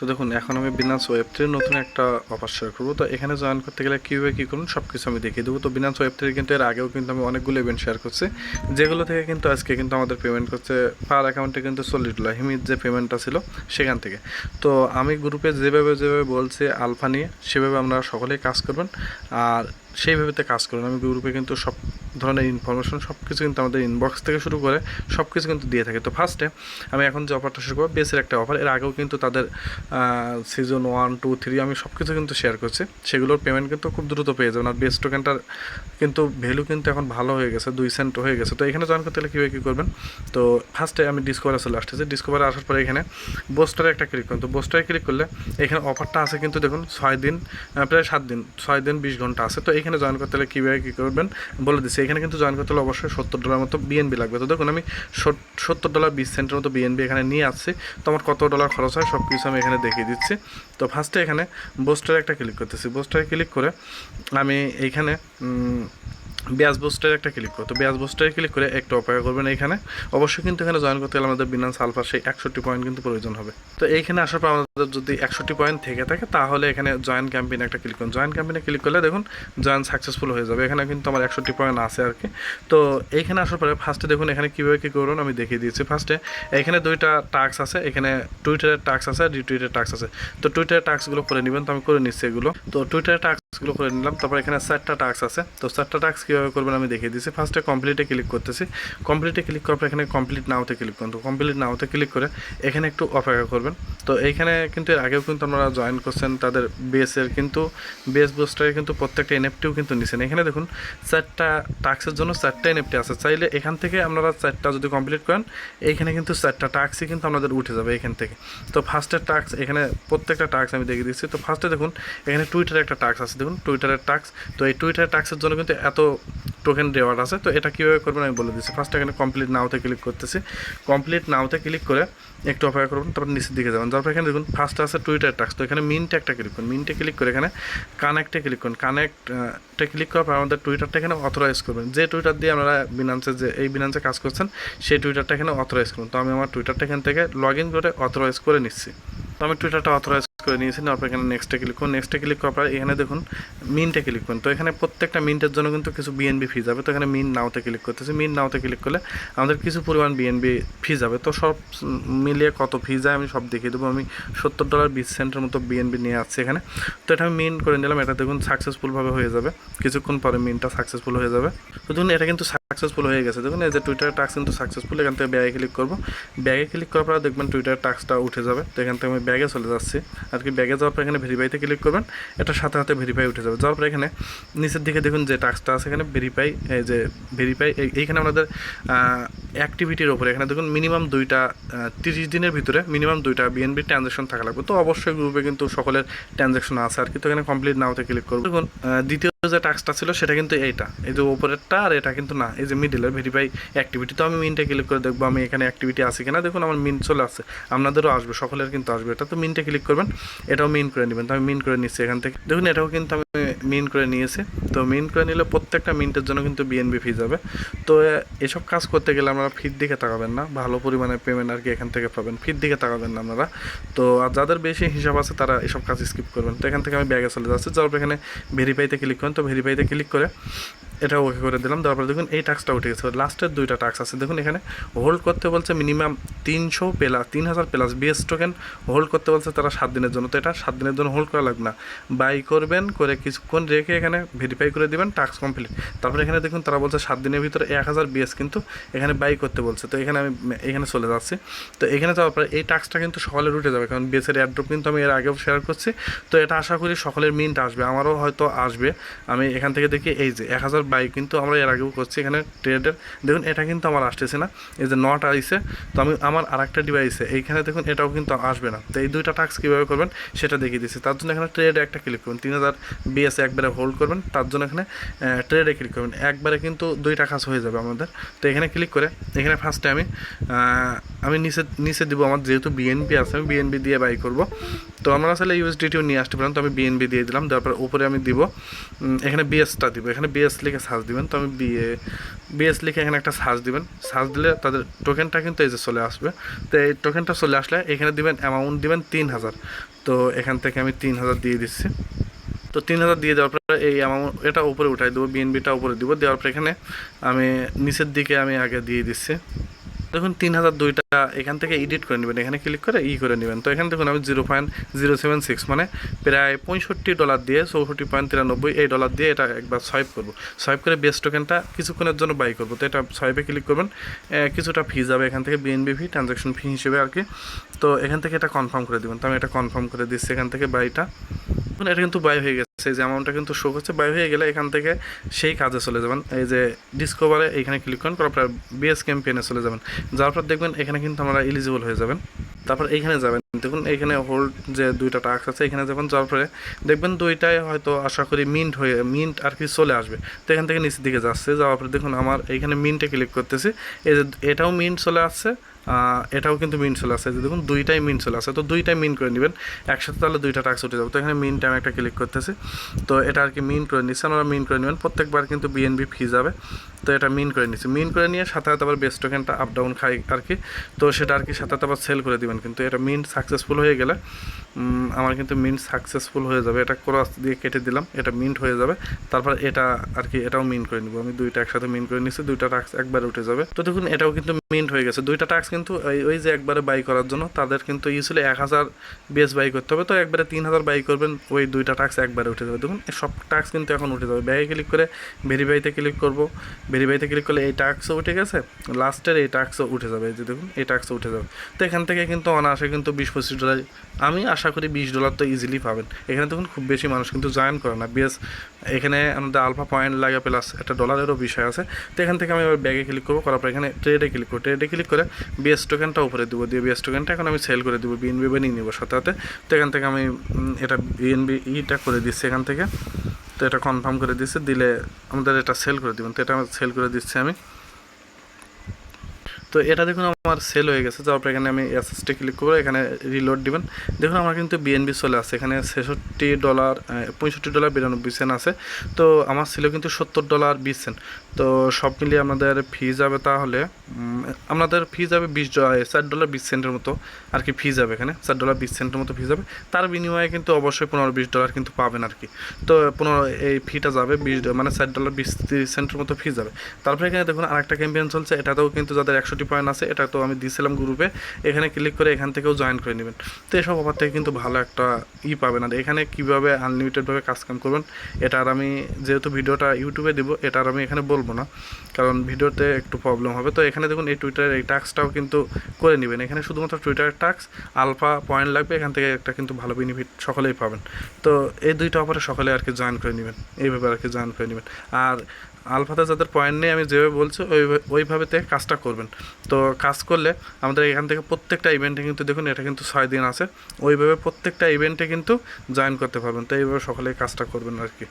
তো দেখুন, এখন আমি বিনান্স ওয়েব থ্রির নতুন একটা অফার শেয়ার করব। তো এখানে জয়েন করতে গেলে কীভাবে কী করুন সব কিছু আমি দেখিয়ে দেবো। তো বিনান্স ওয়েব থ্রি কিন্তু এর আগেও কিন্তু আমি অনেকগুলো ইভেন্ট শেয়ার করছি। যেগুলো থেকে কিন্তু আজকে কিন্তু আমাদের পেমেন্ট করছে পার অ্যাকাউন্টে কিন্তু চল্লিশ ডলার হিমির যে পেমেন্টটা ছিল সেখান থেকে। তো আমি গ্রুপে যেভাবে যেভাবে বলছি আলফা নিয়ে সেভাবে আপনারা সকলেই কাজ করবেন। আর সেইভাবেতে কাজ করুন। আমি গ্রুপে কিন্তু সব ধরনের ইনফরমেশন সব কিছু কিন্তু আমাদের ইনবক্স থেকে শুরু করে সব কিছু কিন্তু দিয়ে থাকে। তো ফার্স্টে আমি এখন যে অফারটা শুরু করব বেসের একটা অফার এর আগেও কিন্তু তাদের সিজন ওয়ান টু থ্রি আমি সব কিছু কিন্তু শেয়ার করছি। সেগুলোর পেমেন্ট কিন্তু খুব দ্রুত পেয়ে যাবেন। আর বেস টোকেনটার কিন্তু ভ্যালু কিন্তু এখন ভালো হয়ে গেছে, দুই সেন্ট হয়ে গেছে। তো এখানে জয়েন করতে গেলে কীভাবে কী করবেন? তো ফার্স্টে আমি ডিসকভারে চলে আসতেছি। ডিসকভারে আসার পরে এখানে বোস্টারে একটা ক্লিক করুন। তো বোস্টারে ক্লিক করলে এখানে অফারটা আছে কিন্তু দেখুন, ছয় দিন প্রায় সাত দিন, ছয় দিন, বিশ ঘণ্টা আছে। তো এখানে জয়েন করতে হলে কীভাবে কী করবেন? বলে দিচ্ছি এখানে কিন্তু জয়েন করতে হলে অবশ্যই সত্তর ডলার মতো বিএনবি লাগবে। তো দেখুন, আমি সত্তর ডলার বিশ সেন্টের মতো বিএনবি এখানে নিয়ে আসছি। তো আমার কত ডলার খরচ হয় সব কিছু আমি এখানে দেখিয়ে দিচ্ছি। তো ফার্স্টে এখানে বোস্টারে একটা ক্লিক করতেছি। বোস্টারে ক্লিক করে আমি এইখানে ব্যাস বুস্টারে একটা ক্লিক করো। তো ব্যাস বুস্টারে ক্লিক করে একটু অপেক্ষা করবেন এখানে অবশ্যই কিন্তু এখানে জয়েন করতে গেলে আমাদের বিনান্স আলফা সেই একষট্টি পয়েন্ট কিন্তু প্রয়োজন হবে। তো এইখানে আসার পর আমাদের যদি একষট্টি পয়েন্ট থেকে থাকে, তাহলে এখানে জয়েন ক্যাম্পেইনে একটা ক্লিক করুন। জয়েন ক্যাম্পেইনে ক্লিক করলে দেখুন জয়েন সাকসেসফুল হয়ে যাবে। এখানে কিন্তু আমার একষট্টি পয়েন্ট আছে আর কি। তো এইখানে আসার পরে ফার্স্টে দেখুন এখানে কীভাবে কী করুন, আমি দেখিয়ে দিয়েছি। ফার্স্টে এখানে দুইটা টাস্ক আছে, এখানে টুইটারের টাস্ক আছে আর রিটুইটের টাস্ক আছে। তো টুইটারের টাস্কগুলো করে নেবেন। তো আমি করে নিচ্ছি এগুলো। তো টুইটারের টাস্কগুলো করে নিলাম, তারপর এখানে চারটা টাস্ক আছে। তো চারটা টাস্ক কীভাবে করবেন আমি দেখিয়ে দিচ্ছি। ফার্স্টে কমপ্লিটে ক্লিক করতেছি। কমপ্লিটে ক্লিক করার পর এখানে কমপ্লিট নাওতে ক্লিক করুন। তো কমপ্লিট নাওতে ক্লিক করে এখানে একটু অপেক্ষা করবেন। তো এইখানে কিন্তু এর আগেও কিন্তু আপনারা জয়েন করছেন, তাদের বেসের কিন্তু বেস বুস্টারে কিন্তু প্রত্যেকটা এনএফটিও কিন্তু নিছেন। এখানে দেখুন চারটা টাস্কের জন্য চারটা এনএফটি আছে। চাইলে এখান থেকে আপনারা চারটা যদি কমপ্লিট করেন এইখানে কিন্তু চারটা টাস্কই কিন্তু আপনাদের উঠে যাবে এখান থেকে। তো ফার্স্টের টাস্ক এখানে প্রত্যেকটা টাস্ক আমি দেখিয়ে দিচ্ছি। তো ফার্স্টে দেখুন, এখানে টুইটারে একটা টাস্ক আছে। দেখুন টুইটারের টাস্ক তো এই টুইটারের টাস্কের জন্য কিন্তু এত টোকেন রেওয়ার্ড আছে। তো এটা কীভাবে করবেন আমি বলে দিচ্ছি। ফার্স্ট এখানে কমপ্লিট নাওতে ক্লিক করতেছি। কমপ্লিট নাওতে ক্লিক করে একটু অপেক্ষা করবেন তারপর নিচের দিকে যাবেন। তারপর এখানে দেখুন ফার্স্ট আছে টুইটার টাক্স তো এখানে মিনটে একটা ক্লিক করুন। মিনটে ক্লিক করে এখানে কানেক্টে ক্লিক করুন। কানেক্টে ক্লিক করার পর আমাদের টুইটারটা এখানে অথরাইজ করবেন। যে টুইটার দিয়ে আপনারা বিনান্সে যে, এই বিনান্সে কাজ করছেন, সেই টুইটারটা এখানে অথরাইজ করুন। তো আমি আমার টুইটারটা এখান থেকে লগ ইন করে অথরাইজ করে নিচ্ছি। তো আমি টুইটারটা অথরাইজ করে নিয়েছেন তারপর এখানে নেক্সটে ক্লিক করুন। নেক্সটে ক্লিক করার পর এখানে দেখুন মিনটে ক্লিক করুন। তো এখানে প্রত্যেকটা মিনিটের জন্য কিন্তু কিছু বিএনবি ফি যাবে। তো এখানে মিন নাওতে ক্লিক করতেছি। মিন নাওতে ক্লিক করলে আমাদের কিছু পরিমাণ বিএনবি ফি যাবে। তো সব মিলিয়ে কত ফি যায় আমি সব দেখিয়ে দেবো। আমি সত্তর ডলার বিশ সেন্টের মতো বিএনবি নিয়ে আসছি এখানে। তো এটা আমি মিন করে নিলাম। এটা দেখুন সাকসেসফুলভাবে হয়ে যাবে। কিছুক্ষণ পরে মিনটা সাকসেসফুল হয়ে যাবে। তো দেখুন, এটা কিন্তু সাকসেসফুল হয়ে গেছে। দেখুন, এই যে টুইটার টাক্স কিন্তু সাকসেসফুল এখান থেকে ব্যাগে ক্লিক করব। ব্যাগে ক্লিক করার পর দেখবেন টুইটার টাক্সটা উঠে যাবে। তো এখান থেকে আমি ব্যাগে চলে যাচ্ছি। আর কি ব্যাগে যাওয়ার পর এখানে ভেরিফাইতে ক্লিক করবেন। এটা সাথে সাথে ভেরিফাই উঠে যাবে। যাওয়ার পর এখানে নিচের দিকে দেখুন যে টাক্সটা আছে, এখানে ভেরিফাই এই যে ভেরিফাই এইখানে আমাদের অ্যাক্টিভিটির ওপরে এখানে দেখুন মিনিমাম দুইটা তিরিশ দিনের ভিতরে মিনিমাম দুইটা বিএনবি ট্রানজ্যাকশন থাকা লাগবে। তো অবশ্যই গ্রুপে কিন্তু সকলের ট্রানজ্যাকশন আছে আর কি। তো এখানে কমপ্লিট নাওতে ক্লিক করব। দেখুন দ্বিতীয় যে টাস্কটা ছিল সেটা কিন্তু এইটা। এই যে উপরেরটা আর এটা কিন্তু না। এই যে মিডিলের ভেরিফাই অ্যাক্টিভিটি তো আমি মিনটে ক্লিক করে দেখব আমি এখানে অ্যাক্টিভিটি আছে কিনা। দেখুন আমার মিন চলে আসছে। আপনাদেরও আসবে, সকলের কিন্তু আসবে। এটা তো মিনটে ক্লিক করবেন, এটাও মিন করে নেবেন। তো আমি মিন করে নিচ্ছি এখান থেকে। দেখুন, এটাও কিন্তু আমি মিন করে নিয়েছি। তো মিন করে নিলে প্রত্যেকটা মিনিটের জন্য কিন্তু বিএনবি ফি যাবে। তো এসব কাজ করতে গেলে আপনারা ফির দিকে তাকাবেন না। ভালো পরিমাণে পেমেন্ট আর কি এখান থেকে পাবেন। ফির দিকে তাকাবেন না আপনারা। তো আর যাদের বেশি হিসাব আছে, তারা এসব কাজ স্কিপ করবেন। তো এখান থেকে আমি ব্যাগে চলে যাচ্ছি। যাওয়ার এখানে ভেরিফাইতে ক্লিক করেন, তো ভেরিফাইতে ক্লিক করে এটা ওকে করে দিলাম তারপরে দেখুন এই টাস্কটা উঠে গেছে। লাস্টের দুইটা টাস্ক আছে। দেখুন এখানে হোল্ড করতে বলছে মিনিমাম তিনশো প্লাস তিন হাজার প্লাস বিএস টোকেন হোল্ড করতে বলছে তারা সাত দিনের জন্য। তো এটা সাত দিনের জন্য হোল্ড করা লাগবে না। বাই করবেন, করে কিছুক্ষণ রেখে এখানে ভেরিফাই করে দিবেন টাস্ক কমপ্লিট তারপরে এখানে দেখুন তারা বলছে সাত দিনের ভিতরে এক হাজার বিএস কিন্তু এখানে বাই করতে বলছে। তো এখানে আমি এখানে চলে যাচ্ছি। তো এখানে যাওয়ার পরে এই টাস্কটা কিন্তু সকলের উঠে যাবে। কারণ বিএসের অ্যাড্রপ কিন্তু আমি এর আগেও শেয়ার করছি। তো এটা আশা করি সকলের মিন্ট আসবে। আমারও হয়তো আসবে। আমি এখান থেকে দেখি এই যে এক হাজার বাই কিন্তু আমরা এর আগেও করছি এখানে ট্রেডের। দেখুন, এটা কিন্তু আমার আসতেছে না। এই যে নট আইসে তো আমি আমার আর একটা ডিভাইসে এইখানে দেখুন, এটাও কিন্তু আসবে না। তো এই দুইটা টাস্ক কীভাবে করবেন, সেটা দেখিয়ে দিচ্ছি। তার জন্য এখানে ট্রেডে একটা ক্লিক করুন তিন হাজার বিএস একবারে হোল্ড করবেন। তার জন্য এখানে ট্রেডে ক্লিক করবেন। একবারে কিন্তু দুইটা কাজ হয়ে যাবে আমাদের। তো এখানে ক্লিক করে, এখানে ফার্স্টে আমি আমি নিচে নিচে দিব। আমার যেহেতু বিএনপি আছে, আমি বিএনপি দিয়ে বাই করব। তো আমরা আসলে ইউএসডিটিও নিয়ে আসতে পারেন। তো আমি বিএনপি দিয়ে দিলাম। তারপর উপরে আমি দিব। এখানে বিএসটা দিব। এখানে বিএস লিখে সার্চ দিবেন। তো আমি বিএ বিএস লিখে এখানে একটা সার্চ দিবেন। সার্চ দিলে তাদের টোকেনটা কিন্তু এই যে চলে আসবে। তো এই টোকেনটা চলে আসলে এখানে দিবেন অ্যামাউন্ট দিবেন তিন হাজার। তো এখান থেকে আমি তিন হাজার দিয়ে দিচ্ছি। তো তিন হাজার দিয়ে দেওয়ার পরে এই অ্যামাউন্ট এটা উপরে উঠাই দেবো। বিএনপিটা উপরে দিব। দেওয়ার পর এখানে আমি নিচের দিকে আমি আগে দিয়ে দিচ্ছি। দেখুন তিন হাজার দুইটা এখান থেকে এডিট করে নেবেন। এখানে ক্লিক করে ই করে নেবেন। তো এখানে দেখুন আমি zero point zero seven six মানে প্রায় পঁয়ষট্টি ডলার দিয়ে চৌষট্টি পয়েন্ট তিরানব্বই এই ডলার দিয়ে এটা একবার সোয়াইপ করব। সোয়াইপ করে বেস টোকেনটা কিছুক্ষণের জন্য বাই করব। তো এটা সোয়াইপে ক্লিক করবেন। কিছুটা ফি যাবে এখান থেকে বিএনবি ফি ট্রানজ্যাকশন ফি হিসেবে আর কি। তো এখান থেকে এটা কনফার্ম করে দেবেন। তো আমি এটা কনফার্ম করে দিচ্ছি এখান থেকে বাইটা দেখুন এটা কিন্তু বাই হয়ে গেছে, এই যে অ্যামাউন্টটা কিন্তু শো করছে বাই হয়ে গেলে এখান থেকে সেই কাজে চলে যাবেন। এই যে ডিসকভারে এখানে ক্লিক করেন করার পর বিএস ক্যাম্পেইনে চলে যাবেন। যাওয়ার পর দেখবেন এখানে কিন্তু আমরা এলিজিবল হয়ে যাবেন। তারপর এইখানে যাবেন, দেখুন এখানে হোল্ড যে দুইটা টাস্ক আছে, এখানে যাবেন, যাওয়ার পরে দেখবেন দুইটাই হয়তো আশা করি মিন্ট হয়ে মিন্ট আর কি চলে আসবে। তো এখান থেকে নিচের দিকে যাচ্ছে, যাওয়ার পরে দেখুন আমার এইখানে মিন্টে ক্লিক করতেছি। এই যে এটাও মিন্ট চলে আসছে এটাও কিন্তু মিন চলে আসে। যদি দেখুন, দুইটাই মিন চলে আসে। তো দুইটাই মিন করে নেবেন। একসাথে তাহলে দুইটা টাক্স উঠে যাবে। তো এখানে মিন টাইম একটা ক্লিক করতেছি। তো এটা আর কি মিন করে নিচ্ছে। আমরা মিন করে নেবেন। প্রত্যেকবার কিন্তু বিএনবি ফি যাবে। তো এটা মিন করে নিচ্ছে। মিন করে নিয়ে সাথে সাথে আবার বেস্ট টোকেনটা আপ ডাউন খাই আর কি। তো সেটা আর কি সাথে আবার সেল করে দিবেন। কিন্তু এটা মিন সাকসেসফুল হয়ে গেলে আমার কিন্তু মিন্ট সাকসেসফুল হয়ে যাবে। এটা ক্রস দিয়ে কেটে দিলাম, এটা মিন্ট হয়ে যাবে। তারপর এটা আর কি, এটাও মিন্ট করে নিব। আমি দুইটা একসাথে মিন্ট করে নিচ্ছি দুইটা টাক্স একবারে উঠে যাবে। তো দেখুন, এটাও কিন্তু মিন্ট হয়ে গেছে। দুইটা টাক্স কিন্তু ওই- যে একবারে বাই করার জন্য, তাদের কিন্তু ই ছিল এক হাজার বেস বাই করতে হবে। তো একবারে তিন হাজার বাই করবেন, ওই দুইটা টাক্স একবারে উঠে যাবে। দেখুন সব টাক্স কিন্তু এখন উঠে যাবে। ব্যাগে ক্লিক করে ভেরিফাইতে ক্লিক করব। ভেরিফাইতে ক্লিক করলে এই টাক্সও উঠে গেছে। লাস্টের এই টাক্সও উঠে যাবে। এই যে দেখুন, এই টাক্সও উঠে যাবে। তো এখান থেকে কিন্তু অনায়াসে কিন্তু বিশ পঁচিশ ডলার আমি করি বিশ ডলার তো ইজিলি পাবেন। এখানে দেখুন খুব বেশি মানুষ কিন্তু জয়েন করে না। বেশ এখানে আমাদের আলফা পয়েন্ট লাগে প্লাস একটা ডলারেরও বিষয় আছে। তো এখান থেকে আমি ব্যাগে ক্লিক করব, করার পর এখানে ট্রেডে ক্লিক করব। ট্রেডে ক্লিক করে বিএস টোকেনটা উপরে দেবো। দিয়ে বিএস টোকেনটা এখন আমি সেল করে দেবো বিএনবি বানিয়ে নেব সাথে সাথে তো এখান থেকে আমি এটা বিএনবি ইটা করে দিচ্ছি এখান থেকে। তো এটা কনফার্ম করে দিচ্ছে। দিলে আমাদের এটা সেল করে দিবেন। তো এটা সেল করে দিচ্ছি আমি। তো এটা দেখুন আমার সেল হয়ে গেছে। যাওয়ার পর এখানে আমি অ্যাসেসটে ক্লিক করব এখানে রিলোড দিবেন। দেখুন আমার কিন্তু বিএনবি চলে আসে এখানে ছেষট্টি ডলার পঁয়ষট্টি ডলার বিরানব্বই সেন্ট আছে। তো আমার ছিল কিন্তু সত্তর ডলার বিশ সেন্ট তো সব মিলিয়ে আমাদের ফি যাবে তাহলে আমাদের ফি যাবে বিশ চার ডলার বিশ সেন্টের মতো। আর কি ফি যাবে এখানে? চার ডলার বিশ সেন্টের মতো ফি যাবে। তার বিনিময়ে কিন্তু অবশ্যই পনেরো বিশ ডলার কিন্তু পাবেন আর কি। তো পনেরো, এই ফিটা যাবে বিশ মানে চার ডলার বিশ সেন্টের মতো ফি যাবে। তারপরে এখানে দেখুন আরেকটা ক্যাম্পেইন চলছে। এটাতেও কিন্তু যাদের একশোটি পয়েন্ট আছে, এটা তো আমি দিয়েছিলাম গ্রুপে এখানে ক্লিক করে এখান থেকেও জয়েন করে নেবেন। তো এসব অফার থেকে কিন্তু ভালো একটা ই পাবেন। আর এখানে কীভাবে আনলিমিটেডভাবে কাজ কাম করবেন, এটা আর আমি যেহেতু ভিডিওটা ইউটিউবে দিব, এটা আর আমি এখানে বলব না। কারণ ভিডিওতে একটু প্রবলেম হবে। তো এখানে দেখুন, এই টুইটারের এই টাস্কটাও কিন্তু করে নেবেন। এখানে শুধুমাত্র টুইটারের টাস্ক আলফা পয়েন্ট লাগবে, এখান থেকে একটা কিন্তু ভালো বেনিফিট সকলেই পাবেন। তো এই দুইটা অফারে সকলে আর কি জয়েন করে নেবেন। এইভাবে আর কি জয়েন করে নেবেন। আর আলফাতে যাদের পয়েন্ট নেই, আমি যেভাবে বলছি ওইভাবে ওইভাবেতে কাজটা করবেন। তো কাজ করলে আমাদের এখান থেকে প্রত্যেকটা ইভেন্টে কিন্তু দেখুন, এটা কিন্তু ছয় দিন আছে, ওইভাবে প্রত্যেকটা ইভেন্টে কিন্তু জয়েন করতে পারবেন। তো এইভাবে সকলে কাজটা করবেন আর কি।